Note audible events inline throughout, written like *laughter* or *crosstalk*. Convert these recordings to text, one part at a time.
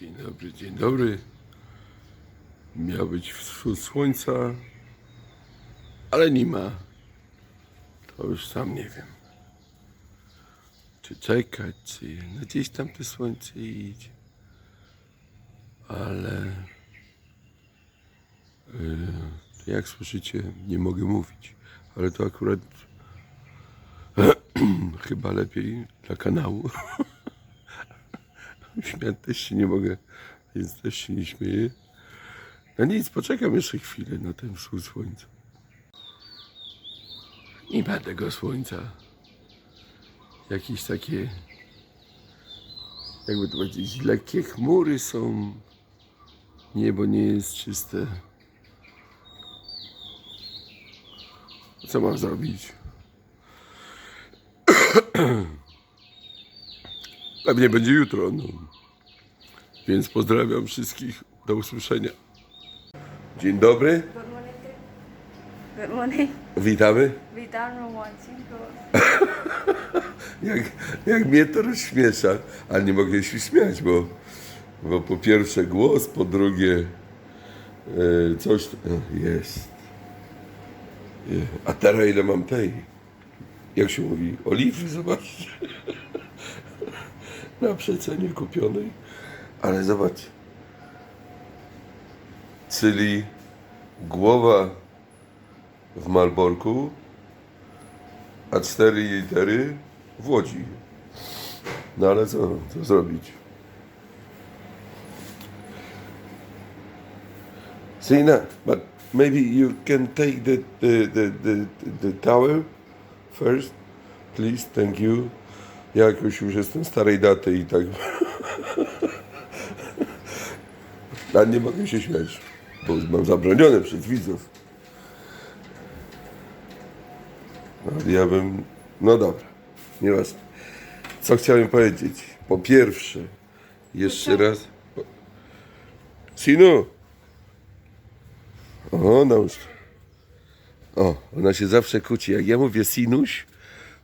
Dzień dobry, dzień dobry. Miał być wschód słońca, ale nie ma. To już sam nie wiem. Czy czekać, czy no gdzieś tam to słońce idzie. Ale y, jak słyszycie, nie mogę mówić. Ale to akurat *clears throat* chyba lepiej dla kanału. *laughs* Śmiać też się nie mogę, więc też się nie śmieję. No nic, poczekam jeszcze chwilę na ten wschód słońca. Nie ma tego słońca. Jakieś takie, jakby to powiedzieć, lekkie chmury są. Niebo nie jest czyste. Co mam zrobić? *clears throat* Pewnie będzie jutro. No. Więc pozdrawiam wszystkich. Do usłyszenia. Dzień dobry. Good morning. Witamy. Witam. *laughs* Jak, jak mnie to rozśmiesza. Ale nie mogę się śmiać, bo, bo po pierwsze głos, po drugie e, coś. O, jest. Je. A teraz ile mam tej? Jak się mówi? Oliwy, zobaczcie. *laughs* Na przecenie kupionej. Ale zobacz. Czyli głowa w Malborku, a cztery litery w Łodzi. No ale co, co zrobić? Sina, but maybe you can take the, the, the, the, the tower first, please, thank you. Ja jakoś już jestem starej daty i tak... Ale nie mogę się śmiać, bo mam zabronione przez widzów. Ale ja bym... No dobra, nieważne. Co chciałem powiedzieć? Po pierwsze, jeszcze raz... Po... Sinu! O, nałóż. O, ona się zawsze kłóci. Jak ja mówię sinuś,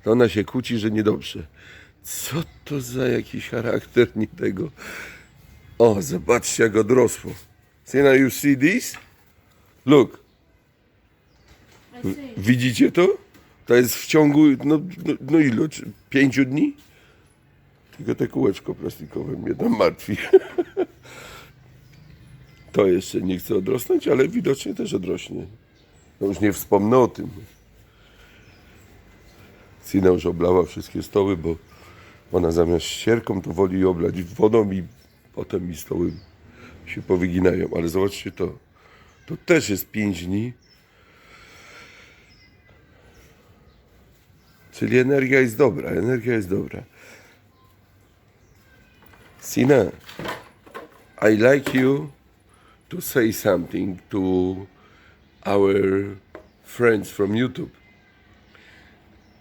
to ona się kłóci, że niedobrze. Co to za jakiś charakter nie tego? O, zobaczcie jak odrosło. Sina, you see this? Look. Widzicie to? To jest w ciągu, no, no, no? Czy Pięciu dni? Tylko te kółeczko plastikowe mnie tam martwi. *laughs* To jeszcze nie chce odrosnąć, ale widocznie też odrośnie. No już nie wspomnę o tym. Sina już oblała wszystkie stoły, bo ona zamiast ścierką to woli oblać wodą i potem mi stoły się powyginają. Ale zobaczcie to. To też jest pięć dni. Czyli energia jest dobra, energia jest dobra. Sina, I like you to say something to our friends from YouTube.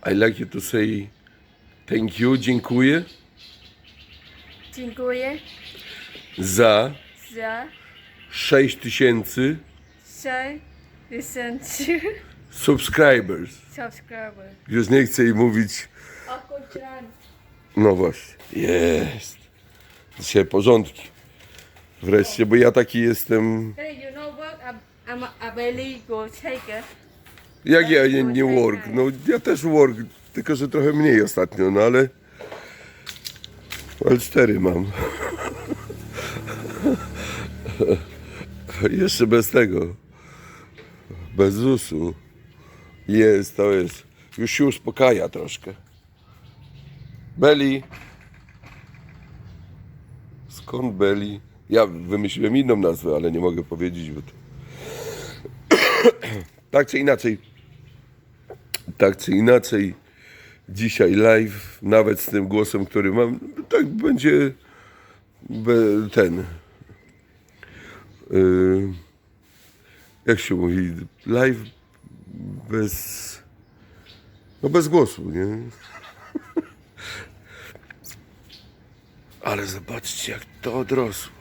I like you to say thank you, dziękuję Dziękuję za za 6 tysięcy 6 subscribers. subscribers. Już nie chcę jej mówić, no właśnie, jest. Dzisiaj porządki. Wreszcie, bo ja taki jestem, Hey, you know what? I'm, I'm a, a barely go it. Jak ja nie, nie work, no ja też work, tylko że trochę mniej ostatnio, no ale, ale cztery mam. *laughs* Jeszcze bez tego, bez ZUS-u. Jest, to jest, już się uspokaja troszkę. Beli. Skąd Beli? Ja wymyśliłem inną nazwę, ale nie mogę powiedzieć, bo to... *coughs* tak czy inaczej, tak czy inaczej, dzisiaj live, nawet z tym głosem, który mam, tak będzie ten, yy, jak się mówi, live bez, no bez głosu, nie? Ale zobaczcie, jak to odrosło.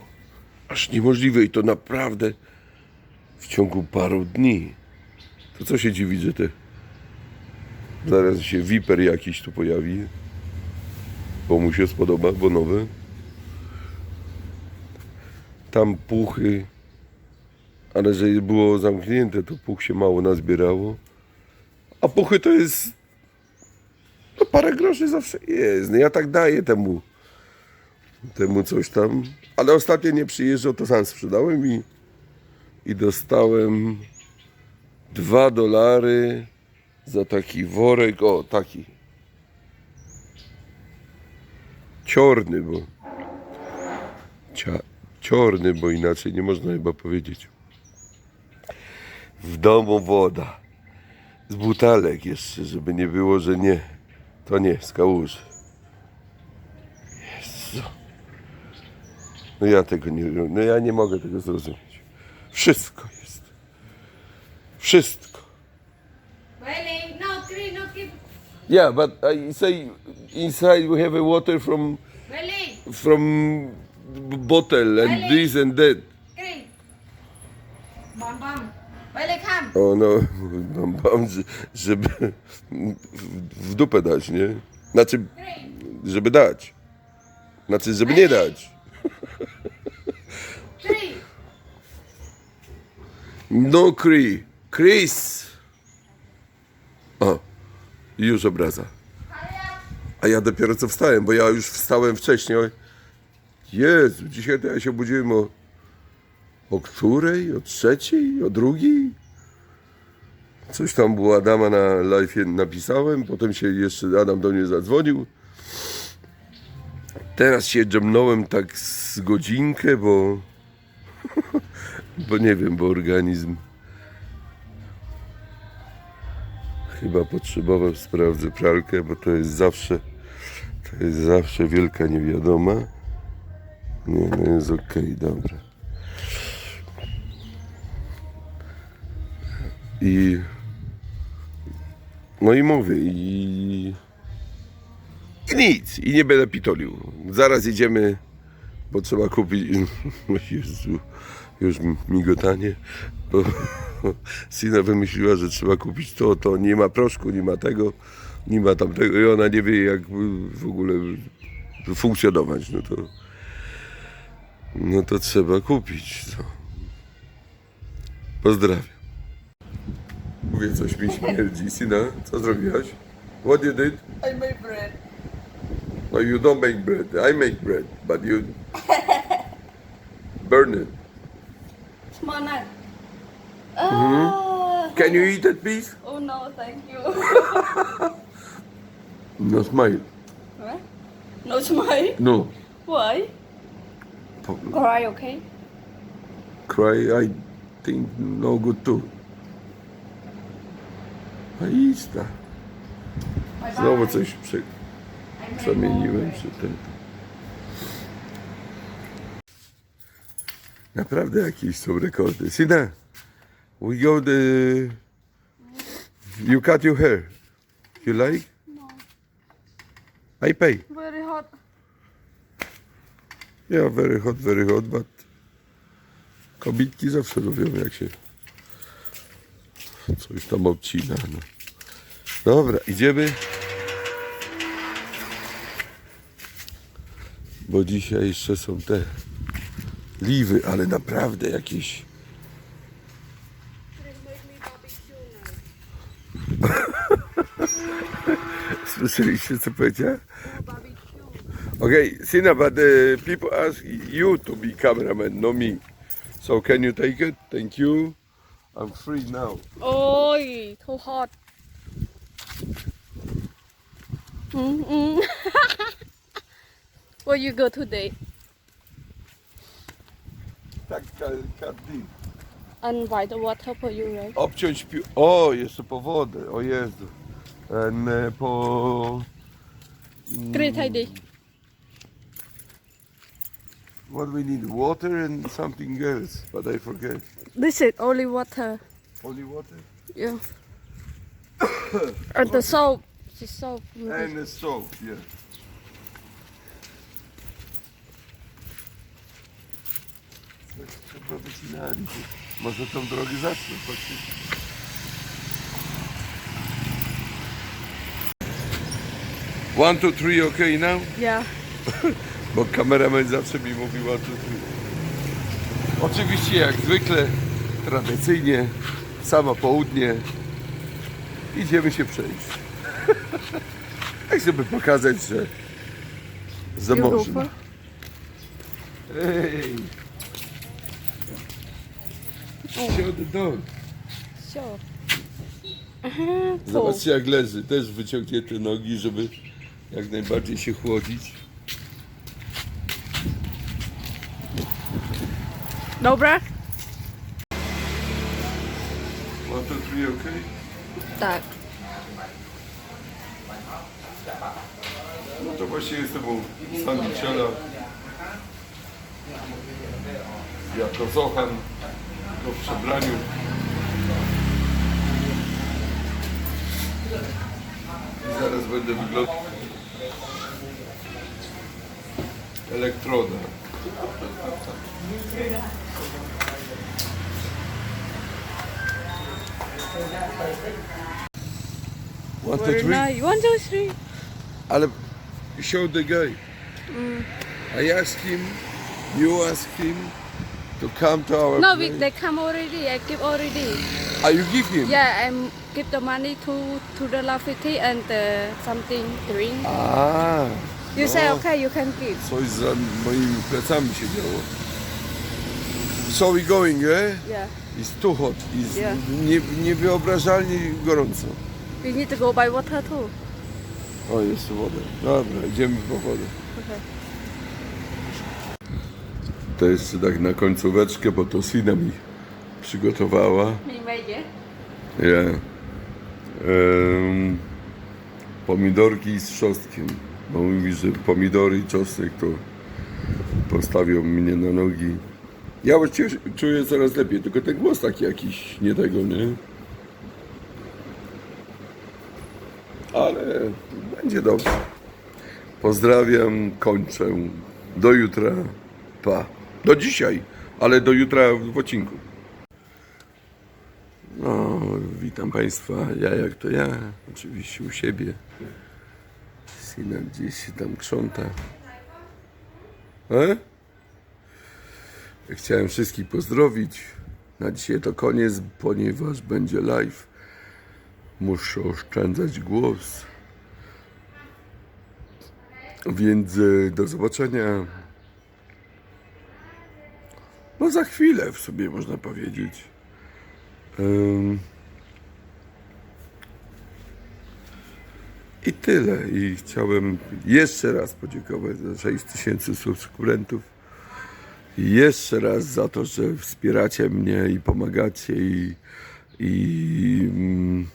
Aż niemożliwe i to naprawdę w ciągu paru dni. To co się dziwić, że te... Zaraz się wiper jakiś tu pojawi. Bo mu się spodoba, bo nowe. tam puchy, ale że było zamknięte, to puch się mało nazbierało. A puchy to jest, no parę groszy zawsze jest. No ja tak daję temu, temu coś tam. Ale ostatnio nie przyjeżdżał, to sam sprzedałem i, i dostałem dwa dolary za taki worek, o taki. Ciorny, bo Cia, ciorny, bo inaczej nie można chyba powiedzieć. W domu woda. Z butelek jeszcze, żeby nie było, że nie. To nie, z kałuży. Jezu. No ja tego nie, no ja nie mogę tego zrozumieć. Wszystko jest. Wszystko. Yeah, but I say inside we have a water from from b- bottle and this and that. green. Bom bom. Come. O no, mam, mam że- żeby w, dupę dać, nie? Znaczy, Green. żeby dać. Znaczy, żeby nie dać. *laughs* No Cree. Chris! O, już obraza. A ja dopiero co wstałem, bo ja już wstałem wcześniej. Jezu, dzisiaj to ja się budziłem o, o której? O trzeciej? O drugiej? Coś tam było Adama na live napisałem, potem się jeszcze Adam do mnie zadzwonił. Teraz się dżemnąłem tak z godzinkę, bo *laughs* bo nie wiem, bo organizm chyba potrzebował, sprawdzę pralkę, bo to jest zawsze to jest zawsze wielka niewiadoma. Nie, no jest okej, dobra. I no i mówię, i, i nic, i nie będę pitolił. Zaraz idziemy, bo trzeba kupić. *laughs* Jezu, już migotanie. Bo *laughs* Sina wymyśliła, że trzeba kupić to, to nie ma proszku, nie ma tego, nie ma tamtego i ona nie wie jak w ogóle funkcjonować. No to, no to trzeba kupić. Pozdrawiam. Mówię, coś mi śmierdzi. Sina, co zrobiłaś? What you did? I made bread. No, you don't make bread. I make bread, but you *laughs* burn it. Small nut. Oh. Can you eat it, please? Oh no, thank you. *laughs* No smile. What? No smile. No. Why? Cry, okay? Cry, I think no good too. A ista. Znowu coś prze, przemieniłem przy tym. Naprawdę jakieś są rekordy. Sina, we go the... You cut your hair. You like? No. I pay. Very hot. Yeah, very hot, very hot, but kobitki zawsze lubią jak się coś tam obcina. No. Dobra, idziemy. Bo dzisiaj jeszcze są te liwy, ale naprawdę jakieś. *laughs* Słyszeliście co powiedziałem? Okay, Sina, but uh, people ask you to be cameraman, not me. So can you take it? Thank you. I'm free now. Ôi, too hot. Mm, mm. Where you go today? Tak. And buy the water for you, right? Obciąć pi... O, jeszcze po wodę, o Jezu. En, e, po... Great idea. What we need? Water and something else, but I forget. This is only water. Only water? Yeah. *coughs* and the soap. The soap. And the soap, yeah. Wycinali. Może tą drogę zacznę. Chodźcie. One, two, three, okay now? Yeah. *laughs* Bo kameraman zawsze mi mówił one, two, three. Oczywiście jak zwykle, tradycyjnie, samo południe, idziemy się przejść. *laughs* tak żeby pokazać, że zamożny. Ej! Show the dog. Sure. Zobaczcie jak leży, też wyciągnięte nogi, żeby jak najbardziej się chłodzić. Dobra? One, two, three, okay? Tak. No to właśnie jest tobą sandwichela. Jako Zochan w przebraniu. I zaraz będę wyglądał. Elektroda. One, two, three. One, two, three. Ale show the guy. I asked him, you asked him to come to our No, we, place. they come already. I give already. Ah, you give him? Yeah, I give the money to to the Lafiti and uh, something drink. A, You say no. okay, you can give. coś za moimi plecami się działo. So we going, eh? Yeah. It's too hot. It's Yeah. nie, niewyobrażalnie gorąco. We need to go buy water too. O, jest woda. Dobra, idziemy po wodę. Okay. To jeszcze tak na końcóweczkę, bo to Sina mi przygotowała. Me major. Ja. Em, pomidorki z trzostkiem. Bo mówi, że pomidory i czosnek to postawią mnie na nogi. Ja właściwie czuję coraz lepiej, tylko ten głos taki jakiś nie tego, nie? Ale będzie dobrze. Pozdrawiam, kończę. Do jutra. Pa. Do dzisiaj, ale do jutra w odcinku. No, witam Państwa. Ja jak to ja, oczywiście u siebie. Syna gdzieś tam krząta. E? Chciałem wszystkich pozdrowić. Na dzisiaj to koniec, ponieważ będzie live. Muszę oszczędzać głos. Więc e, do zobaczenia. No za chwilę w sobie można powiedzieć. Ym. I tyle. I chciałem jeszcze raz podziękować za 6 tysięcy subskrybentów. Jeszcze raz za to, że wspieracie mnie i pomagacie i, i mm,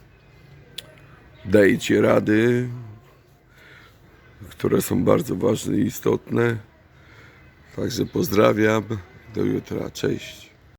dajecie rady, które są bardzo ważne i istotne. Także pozdrawiam. Do jutra. Cześć.